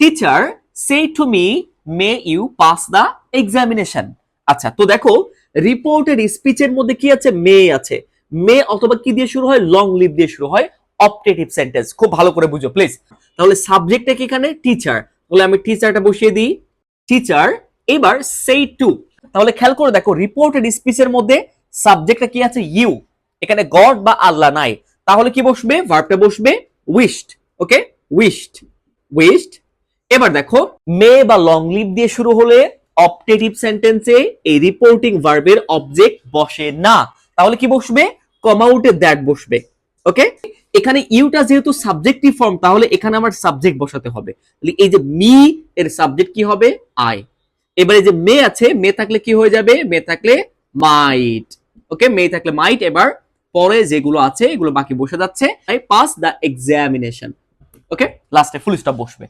Teacher said to me may you pass the examination আচ্ছা তো দেখো রিপোর্টের স্পিচের মধ্যে কি আছে? মে আছে। মে অথবা কি দিয়ে শুরু হয়? লং লিভ দিয়ে শুরু হয়। অপটেটিভ সেন্টেন্স খুব ভালো করে বুঝো প্লিজ তাহলে সাবজেক্টটা কি এখানে? টিচার তাহলে আমি টিচারটা বসিয়ে দিই। টিচার এবার সেই টু তাহলে খেয়াল করে দেখো রিপোর্টেড স্পিচের মধ্যে সাবজেক্টটা কি আছে? ইউ এখানে গড বা আল্লাহ নাই। তাহলে কি বসবে? ভার্বটা বসবে? উইশড ওকে উইশড উইশড এবার দেখো, মে বা লং লিভ দিয়ে শুরু হলে অপটেটিভ সেন্টেন্সে এই রিপোর্টিং ভার্বের অবজেক্ট বসে না। তাহলে কি বসবে? কম কমাউটে দ্যাট বসবে। ওকে এখানে ইউটা যেহেতু সাবজেক্টিভ ফর্ম তাহলে এখানে আমার সাবজেক্ট বসাতে হবে। এই যে মি এর সাবজেক্ট কি হবে? আই এবারে যে মে আছে, মে থাকলে কি হয়ে যাবে? মে থাকলে মাইট ওকে মে থাকলে মাইট এবার পরে যেগুলো আছে, এগুলো বাকি বসে যাচ্ছে। পাস দ্য এক্সামিনেশন ওকে লাস্টে ফুল স্টপ বসবে।